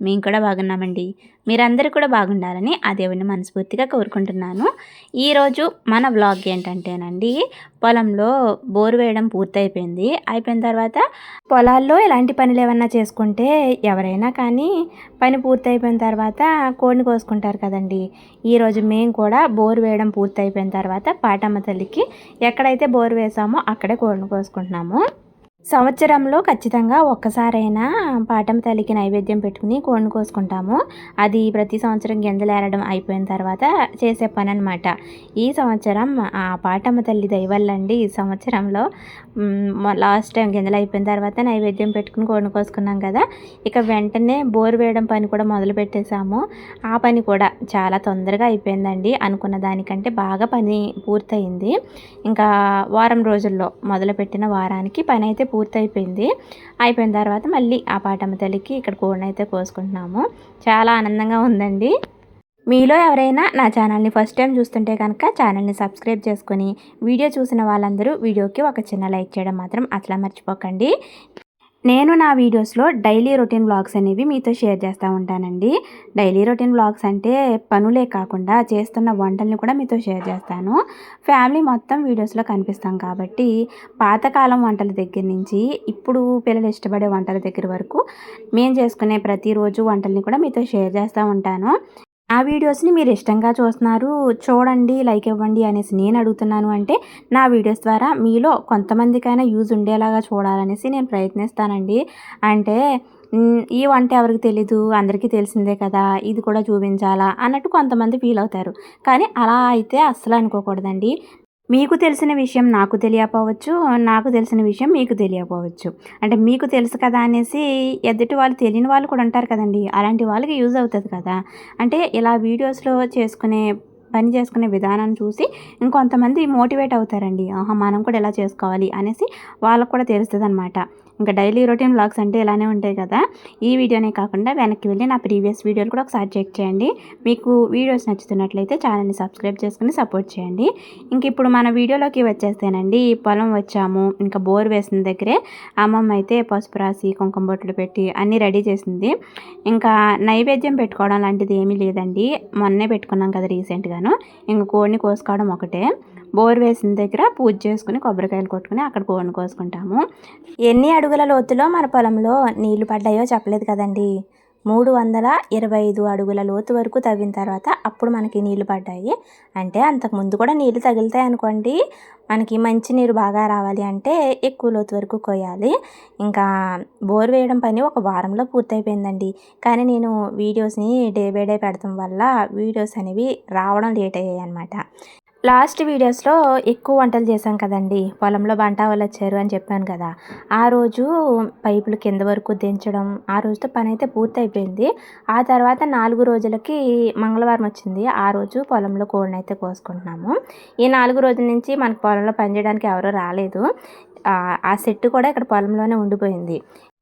మేము కూడా బాగున్నామండి. మీరందరూ కూడా బాగుండాలని ఆ దేవుడిని మనస్ఫూర్తిగా కోరుకుంటున్నాను. ఈరోజు మన బ్లాగ్ ఏంటంటేనండి పొలంలో బోరు వేయడం పూర్తయిపోయింది. అయిపోయిన తర్వాత పొలాల్లో ఎలాంటి పనులు ఏమన్నా చేసుకుంటే ఎవరైనా కానీ పని పూర్తయిపోయిన తర్వాత కోడిని కోసుకుంటారు కదండి. ఈరోజు మేము కూడా బోరు వేయడం పూర్తయిపోయిన తర్వాత పాటమ్మ తల్లికి ఎక్కడైతే బోరు వేసామో అక్కడే కోడిని కోసుకుంటున్నాము. సంవత్సరంలో ఖచ్చితంగా ఒక్కసారైనా పాఠం తల్లికి నైవేద్యం పెట్టుకుని కోడిని కోసుకుంటాము. అది ప్రతి సంవత్సరం గింజలేరడం అయిపోయిన తర్వాత చేసే పని అనమాట ఈ సంవత్సరం ఆ పాటమ్మ తల్లి దయవల్లండి ఈ సంవత్సరంలో లాస్ట్ టైం గింజలు అయిపోయిన తర్వాత నైవేద్యం పెట్టుకుని కోడిని కోసుకున్నాం కదా ఇక వెంటనే బోర్ వేయడం పని కూడా మొదలు పెట్టేశాము. ఆ పని కూడా చాలా తొందరగా అయిపోయిందండి. అనుకున్న దానికంటే బాగా పని పూర్తయింది. ఇంకా వారం రోజుల్లో మొదలుపెట్టిన వారానికి పని అయితే పూర్తయిపోయింది. అయిపోయిన తర్వాత మళ్ళీ ఆ పాటమ్మ తల్లికి ఇక్కడ కోడిని అయితే కోసుకుంటున్నాము. చాలా ఆనందంగా ఉందండి. మీలో ఎవరైనా నా ఛానల్ని ఫస్ట్ టైం చూస్తుంటే కనుక ఛానల్ని సబ్స్క్రైబ్ చేసుకొని వీడియో చూసిన వాళ్ళందరూ వీడియోకి ఒక చిన్న లైక్ చేయడం మాత్రం అట్లా మర్చిపోకండి. నేను నా వీడియోస్లో డైలీ రొటీన్ బ్లాగ్స్ అనేవి మీతో షేర్ చేస్తూ ఉంటానండి. డైలీ రొటీన్ బ్లాగ్స్ అంటే పనులే కాకుండా చేస్తున్న వంటల్ని కూడా మీతో షేర్ చేస్తాను. ఫ్యామిలీ మొత్తం వీడియోస్లో కనిపిస్తాం కాబట్టి పాతకాలం వంటల దగ్గర నుంచి ఇప్పుడు పిల్లలు ఇష్టపడే వంటల దగ్గర వరకు మేము చేసుకునే ప్రతిరోజు వంటల్ని కూడా మీతో షేర్ చేస్తూ ఉంటాను. ఆ వీడియోస్ని మీరు ఇష్టంగా చూస్తున్నారు చూడండి లైక్ ఇవ్వండి అనేసి నేను అడుగుతున్నాను అంటే నా వీడియోస్ ద్వారా మీలో కొంతమందికైనా యూజ్ ఉండేలాగా చూడాలనేసి నేను ప్రయత్నిస్తానండి. అంటే ఈ వంట ఎవరికి తెలీదు అందరికీ తెలిసిందే కదా ఇది కూడా చూపించాలా అన్నట్టు కొంతమంది ఫీల్ అవుతారు. కానీ అలా అయితే అస్సలు అనుకోకూడదండి. మీకు తెలిసిన విషయం నాకు తెలియకపోవచ్చు నాకు తెలిసిన విషయం మీకు తెలియకపోవచ్చు. అంటే మీకు తెలుసు కదా అనేసి ఎదుటి వాళ్ళు తెలియని వాళ్ళు కూడా ఉంటారు కదండి. అలాంటి వాళ్ళకి యూజ్ అవుతుంది కదా. అంటే ఇలా వీడియోస్లో చేసుకునే పని చేసుకునే విధానాన్ని చూసి ఇంకొంతమంది మోటివేట్ అవుతారండి. ఆహా మనం కూడా ఎలా చేసుకోవాలి అనేసి వాళ్ళకు కూడా తెలుస్తుంది అనమాట ఇంకా డైలీ రొటీన్ బ్లాగ్స్ అంటే ఇలానే ఉంటాయి కదా ఈ వీడియోనే కాకుండా వెనక్కి వెళ్ళి నా ప్రీవియస్ వీడియోలు కూడా ఒకసారి చెక్ చేయండి. మీకు వీడియోస్ నచ్చుతున్నట్లయితే ఛానల్ని సబ్స్క్రైబ్ చేసుకుని సపోర్ట్ చేయండి. ఇంక ఇప్పుడు మన వీడియోలోకి వచ్చేస్తేనండి పొలం వచ్చాము ఇంకా బోర్ వేసిన దగ్గరే అమ్మమ్మ అయితే పసుపు రాసి కుంకుమ బొట్లు పెట్టి అన్నీ రెడీ చేసింది. ఇంకా నైవేద్యం పెట్టుకోవడం లాంటిది ఏమీ లేదండి మొన్నే పెట్టుకున్నాం కదా రీసెంట్గాను ఇంక కోడిని కోసుకోవడం ఒకటే. బోర్ వేసిన దగ్గర పూజ చేసుకుని కొబ్బరికాయలు కొట్టుకుని అక్కడ కోడిని కోసుకుంటాము. ఎన్ని అడుగుల లోతులో మన పొలంలో నీళ్ళు పడ్డాయో చెప్పలేదు కదండి. మూడు వందల ఇరవై ఐదు అడుగుల లోతు వరకు తవ్విన తర్వాత అప్పుడు మనకి నీళ్ళు పడ్డాయి. అంటే అంతకుముందు కూడా నీళ్ళు తగులుతాయి అనుకోండి మనకి మంచి నీరు బాగా రావాలి అంటే ఎక్కువ లోతు వరకు కొయ్యాలి. ఇంకా బోర్ వేయడం పని ఒక వారంలో పూర్తయిపోయిందండి. కానీ నేను వీడియోస్ని డే బై డే పెడతాం వల్ల వీడియోస్ అనేవి రావడం లేట్ అయ్యాయి అనమాట లాస్ట్ వీడియోస్లో ఎక్కువ వంటలు చేశాం కదండి. పొలంలో బంటా వాళ్ళు వచ్చారు అని చెప్పాను కదా. ఆ రోజు పైపులు కింద వరకు దించడం ఆ రోజుతో పని అయితే పూర్తి అయిపోయింది. ఆ తర్వాత నాలుగు రోజులకి మంగళవారం వచ్చింది. ఆ రోజు పొలంలో కోడిని అయితే కోసుకుంటున్నాము. ఈ నాలుగు రోజుల నుంచి మనకు పొలంలో పనిచేయడానికి ఎవరూ రాలేదు. ఆ సెట్ కూడా ఇక్కడ పొలంలోనే ఉండిపోయింది.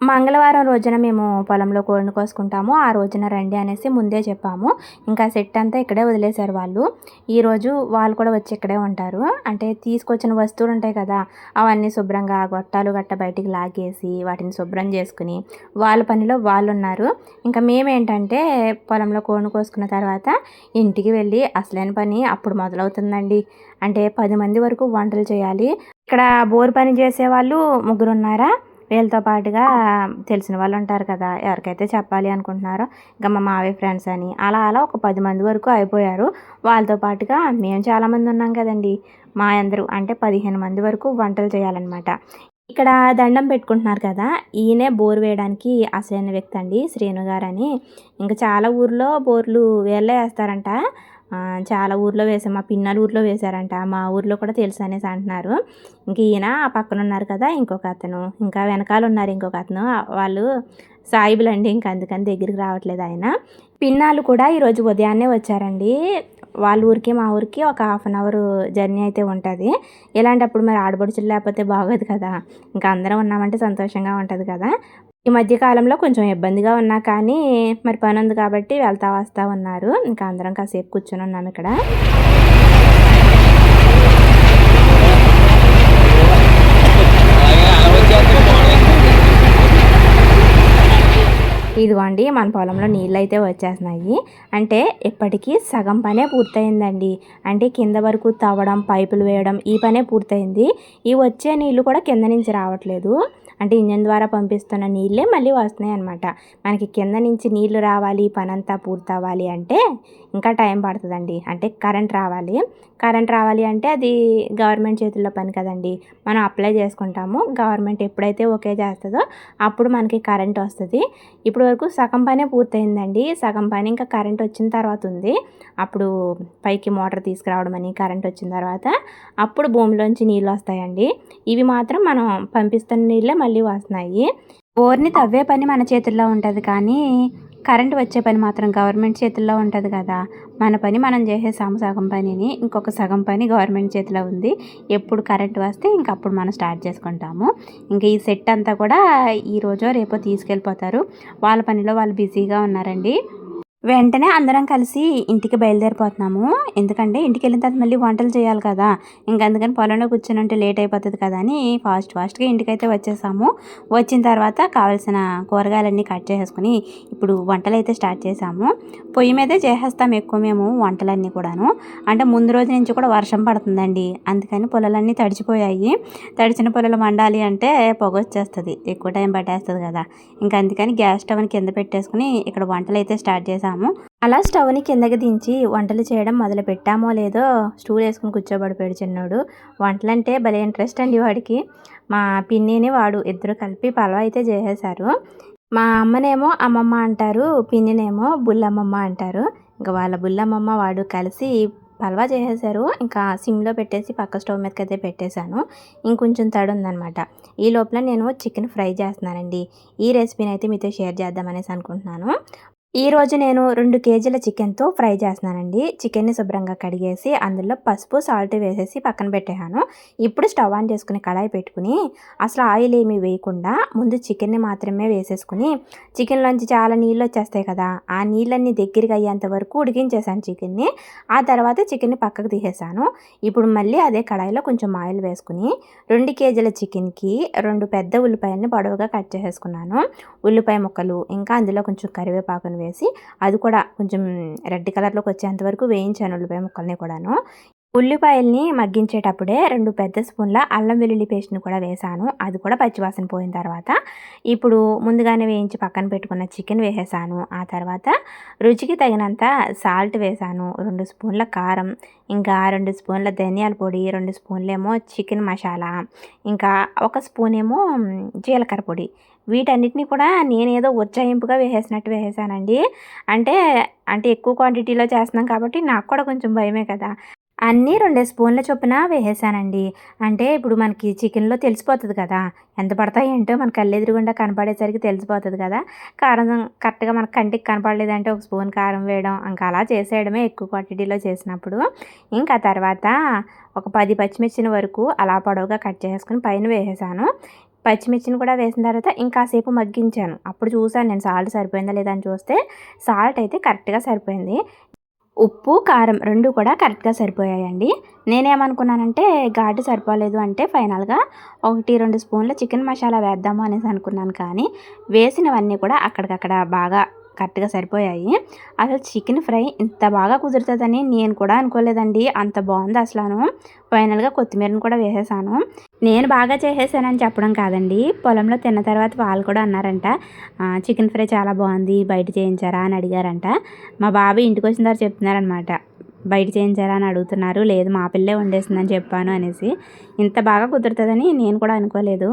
మంగళవారం రోజున మేము పొలంలో కోడిని కోసుకుంటాము. ఆ రోజున రండి అనేసి ముందే చెప్పాము. ఇంకా సెట్ అంతా ఇక్కడే వదిలేశారు వాళ్ళు. ఈరోజు వాళ్ళు కూడా వచ్చి ఇక్కడే ఉంటారు. అంటే తీసుకొచ్చిన వస్తువులు ఉంటాయి కదా అవన్నీ శుభ్రంగా గొట్టాలు గట్ట బయటికి లాగేసి వాటిని శుభ్రం చేసుకుని వాళ్ళ పనిలో వాళ్ళు ఉన్నారు. ఇంకా మేమేంటంటే పొలంలో కోడిని కోసుకున్న తర్వాత ఇంటికి వెళ్ళి అసలైన పని అప్పుడు మొదలవుతుందండి. అంటే పది మంది వరకు వంటలు చేయాలి. ఇక్కడ బోర్ పని చేసే వాళ్ళు ముగ్గురు ఉన్నారా వీళ్ళతో పాటుగా తెలిసిన వాళ్ళు ఉంటారు కదా ఎవరికైతే చెప్పాలి అనుకుంటున్నారో ఇంకా మా మావయ్య ఫ్రెండ్స్ అని అలా అలా ఒక పది మంది వరకు అయిపోయారు. వాళ్ళతో పాటుగా మేము చాలామంది ఉన్నాం కదండి. మా అందరూ అంటే పదిహేను మంది వరకు వంటలు చేయాలన్నమాట. ఇక్కడ దండం పెట్టుకుంటున్నారు కదా ఈయనే బోర్ వేయడానికి అసలైన వ్యక్తి అండి శ్రీను గారు అని ఇంకా చాలా ఊర్లో బోర్లు వేళ్ళే వేస్తారంట. చాలా ఊర్లో వేసాం మా పిన్నల ఊర్లో వేశారంట. మా ఊర్లో కూడా తెలుసు అనేసి అంటున్నారు. ఇంక ఈయన ఆ పక్కన ఉన్నారు కదా ఇంకొక అతను. ఇంకా వెనకాల ఉన్నారు ఇంకొక అతను. వాళ్ళు సాయిబులు అండి ఇంక అందుకని దగ్గరికి రావట్లేదు ఆయన. పిన్నాలు కూడా ఈరోజు ఉదయాన్నే వచ్చారండి. వాళ్ళ ఊరికి మా ఊరికి ఒక హాఫ్ అన్ అవర్ జర్నీ అయితే ఉంటుంది. ఇలాంటప్పుడు మరి ఆడబడుచులు లేకపోతే బాగోదు కదా. ఇంకా అందరం ఉన్నామంటే సంతోషంగా ఉంటుంది కదా. ఈ మధ్యకాలంలో కొంచెం ఇబ్బందిగా ఉన్నా కానీ మరి పని ఉంది కాబట్టి వెళ్తా వస్తా ఉన్నారు. ఇంకా అందరం కాసేపు కూర్చొని ఉన్నాం ఇక్కడ. ఇదిగోండి మన పొలంలో నీళ్ళు అయితే వచ్చేస్తున్నాయి. అంటే ఇప్పటికీ సగం పనే పూర్తయిందండి. అంటే కింద వరకు తవ్వడం పైపులు వేయడం ఈ పనే పూర్తయింది. ఈ వచ్చే నీళ్ళు కూడా కింద నుంచి రావట్లేదు. అంటే ఇంజన్ ద్వారా పంపిస్తున్న నీళ్ళే మళ్ళీ వస్తున్నాయి అనమాట మనకి కింద నుంచి నీళ్ళు రావాలి పనంతా పూర్తవ్వాలి అంటే ఇంకా టైం పడుతుందండి. అంటే కరెంట్ రావాలి. కరెంట్ రావాలి అంటే అది గవర్నమెంట్ చేతుల్లో పని కదండి. మనం అప్లై చేసుకుంటాము. గవర్నమెంట్ ఎప్పుడైతే ఓకే చేస్తుందో అప్పుడు మనకి కరెంట్ వస్తుంది. ఇప్పుడు వరకు సగం పనే పూర్తయిందండి. సగం పని ఇంకా కరెంట్ వచ్చిన తర్వాత ఉంది. అప్పుడు పైకి మోటార్ తీసుకురావడం అని కరెంట్ వచ్చిన తర్వాత అప్పుడు భూమిలోంచి నీళ్ళు వస్తాయండి. ఇవి మాత్రం మనం పంపిస్తున్న నీళ్ళే మళ్ళీ వస్తున్నాయి. బోర్ని తవ్వే పని మన చేతుల్లో ఉంటుంది కానీ కరెంట్ వచ్చే పని మాత్రం గవర్నమెంట్ చేతుల్లో ఉంటుంది కదా. మన పని మనం చేసేసాము సగం పనిని ఇంకొక సగం పని గవర్నమెంట్ చేతిలో ఉంది. ఎప్పుడు కరెంట్ వస్తే ఇంక అప్పుడు మనం స్టార్ట్ చేసుకుంటాము. ఇంకా ఈ సెట్ అంతా కూడా ఈరోజో రేపో తీసుకెళ్ళిపోతారు. వాళ్ళ పనిలో వాళ్ళు బిజీగా ఉన్నారండి. వెంటనే అందరం కలిసి ఇంటికి బయలుదేరిపోతున్నాము. ఎందుకంటే ఇంటికి వెళ్ళిన తర్వాత మళ్ళీ వంటలు చేయాలి కదా. ఇంకా అందుకని పొలంలో కూర్చొని ఉంటే లేట్ అయిపోతుంది కదా అని ఫాస్ట్ ఫాస్ట్గా ఇంటికైతే వచ్చేసాము. వచ్చిన తర్వాత కావాల్సిన కూరగాయలన్నీ కట్ చేసుకుని ఇప్పుడు వంటలు అయితే స్టార్ట్ చేసాము. పొయ్యి మీదే చేసేస్తాం ఎక్కువ మేము వంటలన్నీ కూడాను. అంటే ముందు రోజు నుంచి కూడా వర్షం పడుతుందండి. అందుకని పొలాలన్నీ తడిచిపోయాయి. తడిచిన పొలాలు వండాలి అంటే పొగ వచ్చేస్తుంది. ఎక్కువ టైం పట్టేస్తుంది కదా. ఇంకా అందుకని గ్యాస్ స్టవ్ని కింద పెట్టేసుకుని ఇక్కడ వంటలు అయితే స్టార్ట్ చేసాము అలా స్టవ్ని కిందకి దించి వంటలు చేయడం మొదలు పెట్టామో లేదో స్టూల్ వేసుకుని కూర్చోబడిపోయాడు చిన్నోడు. వంటలంటే భలే ఇంట్రెస్ట్ అండి వాడికి. మా పిన్నిని వాడు ఇద్దరు కలిపి పలవ అయితే చేసేశారు. మా అమ్మనేమో అమ్మమ్మ అంటారు పిన్నినేమో బుల్లమ్మమ్మ అంటారు. ఇంకా వాళ్ళ బుల్లమ్మమ్మ వాడు కలిసి పలవా చేసేసారు ఇంకా సిమ్లో పెట్టేసి పక్క స్టవ్ మీదకి అయితే పెట్టేశాను. ఇంకొంచెం తడి ఉందనమాట ఈ లోపల నేను చికెన్ ఫ్రై చేస్తున్నానండి. ఈ రెసిపీని అయితే మీతో షేర్ చేద్దామనేసి అనుకుంటున్నాను. ఈరోజు నేను రెండు కేజీల చికెన్తో ఫ్రై చేస్తున్నానండి. చికెన్ని శుభ్రంగా కడిగేసి అందులో పసుపు సాల్ట్ వేసేసి పక్కన పెట్టాను ఇప్పుడు స్టవ్ ఆన్ చేసుకుని కడాయి పెట్టుకుని అసలు ఆయిల్ ఏమీ వేయకుండా ముందు చికెన్ని మాత్రమే వేసేసుకుని చికెన్లోంచి చాలా నీళ్ళు వచ్చేస్తాయి కదా ఆ నీళ్ళన్నీ దగ్గరికి అయ్యేంత వరకు ఉడికించేసాను చికెన్ని. ఆ తర్వాత చికెన్ని పక్కకు తీసేసాను ఇప్పుడు మళ్ళీ అదే కడాయిలో కొంచెం ఆయిల్ వేసుకుని రెండు కేజీల చికెన్కి రెండు పెద్ద ఉల్లిపాయలని పొడవుగా కట్ చేసేసుకున్నాను. ఉల్లిపాయ ముక్కలు ఇంకా అందులో కొంచెం కరివేపాకుని వేసి అది కూడా కొంచెం రెడ్ కలర్లోకి వచ్చేంత వరకు వేయించాను ఉల్లిపాయ ముక్కల్ని కూడాను. ఉల్లిపాయల్ని మగ్గించేటప్పుడే రెండు పెద్ద స్పూన్ల అల్లం వెల్లుల్లి పేస్ట్ని కూడా వేసాను. అది కూడా పచ్చివాసన పోయిన తర్వాత ఇప్పుడు ముందుగానే వేయించి పక్కన పెట్టుకున్న చికెన్ వేసేసాను. ఆ తర్వాత రుచికి తగినంత సాల్ట్ వేసాను. రెండు స్పూన్ల కారం ఇంకా రెండు స్పూన్ల ధనియాల పొడి రెండు స్పూన్లేమో చికెన్ మసాలా ఇంకా ఒక స్పూన్ ఏమో జీలకర్ర పొడి. వీటన్నిటిని కూడా నేనేదో ఉజ్జాయింపుగా వేసేసినట్టు వేసేసానండి. అంటే అంటే ఎక్కువ క్వాంటిటీలో చేస్తున్నాం కాబట్టి నాకు కూడా కొంచెం భయమే కదా. అన్నీ రెండు స్పూన్ల చొప్పున వేసేసానండి. అంటే ఇప్పుడు మనకి చికెన్లో తెలిసిపోతుంది కదా ఎంత పడతాయి ఏంటో మన కళ్ళెదురుగుండా కనపడేసరికి తెలిసిపోతుంది కదా. కారం కరెక్ట్గా మనకు కంటికి కనపడలేదంటే ఒక స్పూన్ కారం వేయడం ఇంకా అలా చేసేయడమే ఎక్కువ క్వాంటిటీలో చేసినప్పుడు. ఇంకా తర్వాత ఒక పది పచ్చిమిర్చిన వరకు అలా పొడవుగా కట్ చేసుకుని పైన వేసేసాను. పచ్చిమిర్చిని కూడా వేసిన తర్వాత ఇంకాసేపు మగ్గించాను. అప్పుడు చూసాను నేను సాల్ట్ సరిపోయిందా లేదా అని చూస్తే సాల్ట్ అయితే కరెక్ట్గా సరిపోయింది. ఉప్పు కారం రెండు కూడా కరెక్ట్గా సరిపోయాయండి. నేనేమనుకున్నానంటే ఘాటు సరిపోలేదు అంటే ఫైనల్గా ఒకటి రెండు స్పూన్ల చికెన్ మసాలా వేద్దాము అనేసి అనుకున్నాను కానీ వేసినవన్నీ కూడా అక్కడికక్కడ బాగా కరెక్ట్గా సరిపోయాయి. అసలు చికెన్ ఫ్రై ఇంత బాగా కుదురుతుందని నేను కూడా అనుకోలేదండి. అంత బాగుంది అసలు ఫైనల్గా కొత్తిమీరను కూడా వేసేసాను. నేను బాగా చేసేసానని చెప్పడం కాదండి. పొలంలో తిన్న తర్వాత వాళ్ళు కూడా అన్నారంట చికెన్ ఫ్రై చాలా బాగుంది బయట చేయించారా? అని అడిగారంట. మా బాబు ఇంటికి వచ్చిన తర్వాత చెప్తున్నారనమాట బయట చేయించారా? అని అడుగుతున్నారు. లేదు మా పిల్లే వండేసిందని చెప్పాను అనేసి. ఇంత బాగా కుదురుతుందని నేను కూడా అనుకోలేదు.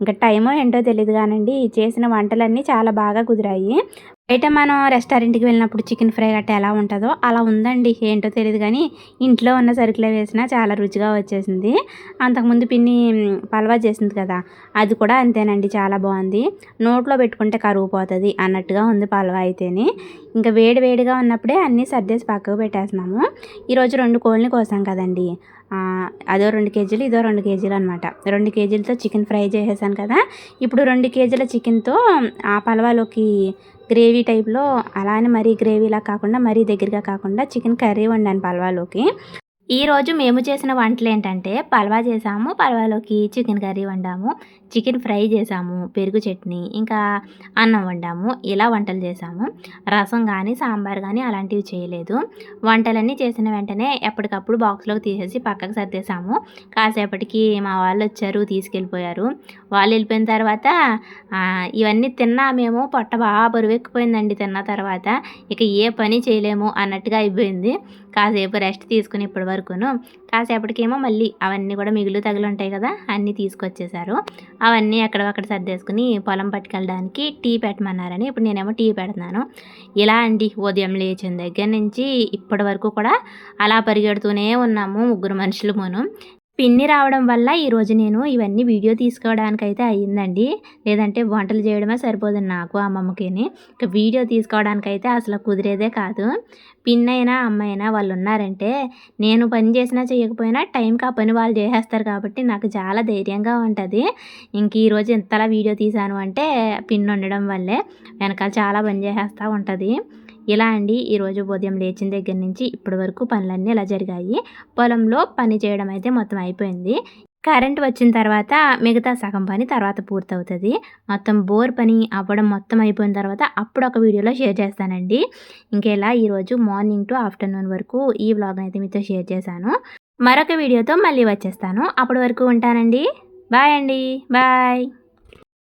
ఇంకా టైమో ఏంటో తెలియదు కానండి చేసిన వంటలన్నీ చాలా బాగా కుదిరాయి. బయట మనం రెస్టారెంట్కి వెళ్ళినప్పుడు చికెన్ ఫ్రై గట్టా ఎలా ఉంటుందో అలా ఉందండి. ఏంటో తెలియదు కానీ ఇంట్లో ఉన్న సరుకులే వేసినా చాలా రుచిగా వచ్చేసింది. అంతకుముందు పిన్ని పల్వా చేసింది కదా అది కూడా అంతేనండి చాలా బాగుంది. నోట్లో పెట్టుకుంటే కరువు పోతుంది అన్నట్టుగా ఉంది పల్వా అయితేనే. ఇంకా వేడి వేడిగా ఉన్నప్పుడే అన్నీ సర్దేసి పక్కకు పెట్టేస్తున్నాము. ఈరోజు రెండు కోళ్ళని కోసాం కదండి. అదో రెండు కేజీలు ఇదో రెండు కేజీలు అనమాట రెండు కేజీలతో చికెన్ ఫ్రై చేసేసాను కదా. ఇప్పుడు రెండు కేజీల చికెన్తో ఆ పలవాలోకి గ్రేవీ టైప్లో అలానే మరీ గ్రేవీలా కాకుండా మరీ దగ్గరగా కాకుండా చికెన్ కర్రీ వండాను పలవాలోకి. ఈరోజు మేము చేసిన వంటలు ఏంటంటే పల్వా చేసాము పల్వాలోకి చికెన్ కర్రీ వండాము. చికెన్ ఫ్రై చేసాము పెరుగు చట్నీ ఇంకా అన్నం వండాము. ఇలా వంటలు చేసాము. రసం కానీ సాంబార్ కానీ అలాంటివి చేయలేదు. వంటలన్నీ చేసిన వెంటనే ఎప్పటికప్పుడు బాక్స్లోకి తీసేసి పక్కకు సర్దేశాము. కాసేపటికి మా వాళ్ళు వచ్చారు తీసుకెళ్ళిపోయారు. వాళ్ళు వెళ్ళిపోయిన తర్వాత ఇవన్నీ తిన్నా మేము పొట్ట బాగా బరువెక్కిపోయిందండి తిన్న తర్వాత. ఇక ఏ పని చేయలేము అన్నట్టుగా అయిపోయింది. కాసేపు రెస్ట్ తీసుకుని ఇప్పటి వరకును. కాసేపటికేమో మళ్ళీ అవన్నీ కూడా మిగులు తగులు ఉంటాయి కదా అన్నీ తీసుకొచ్చేసారు అవన్నీ అక్కడ సర్దేసుకుని పొలం పట్టుకెళ్ళడానికి టీ పెట్టమన్నారని ఇప్పుడు నేనేమో టీ పెడుతున్నాను. ఇలా అండి ఉదయం లేచిన దగ్గర నుంచి ఇప్పటి వరకు కూడా అలా పరిగెడుతూనే ఉన్నాము ముగ్గురు మనుషులు మనం. పిన్ని రావడం వల్ల ఈరోజు నేను ఇవన్నీ వీడియో తీసుకోవడానికి అయితే అయ్యిందండి. లేదంటే వంటలు చేయడమే సరిపోదు నాకు అమ్మమ్మకిని. ఇక వీడియో తీసుకోవడానికి అయితే అసలు కుదిరేదే కాదు. పిన్ అయినా అమ్మైనా వాళ్ళు ఉన్నారంటే నేను పని చేసినా చేయకపోయినా టైంకి ఆ పని వాళ్ళు చేసేస్తారు కాబట్టి నాకు చాలా ధైర్యంగా ఉంటుంది. ఇంక ఈరోజు ఇంతలా వీడియో తీశాను అంటే పిన్ ఉండడం వల్లే వెనకాల చాలా పని చేసేస్తూ ఉంటుంది. ఇలా అండి ఈరోజు ఉదయం లేచిన దగ్గర నుంచి ఇప్పటి వరకు పనులన్నీ ఇలా జరిగాయి. పొలంలో పని చేయడం అయితే మొత్తం అయిపోయింది. కరెంట్ వచ్చిన తర్వాత మిగతా సగం పని తర్వాత పూర్తవుతుంది. మొత్తం బోర్ పని అవ్వడం మొత్తం అయిపోయిన తర్వాత అప్పుడు ఒక వీడియోలో షేర్ చేస్తానండి. ఇంకెలా ఈరోజు మార్నింగ్ టు ఆఫ్టర్నూన్ వరకు ఈ వ్లాగ్ అయితే మీతో షేర్ చేశాను. మరొక వీడియోతో మళ్ళీ వచ్చేస్తాను. అప్పటి వరకు ఉంటానండి. బాయ్ అండి. బాయ్.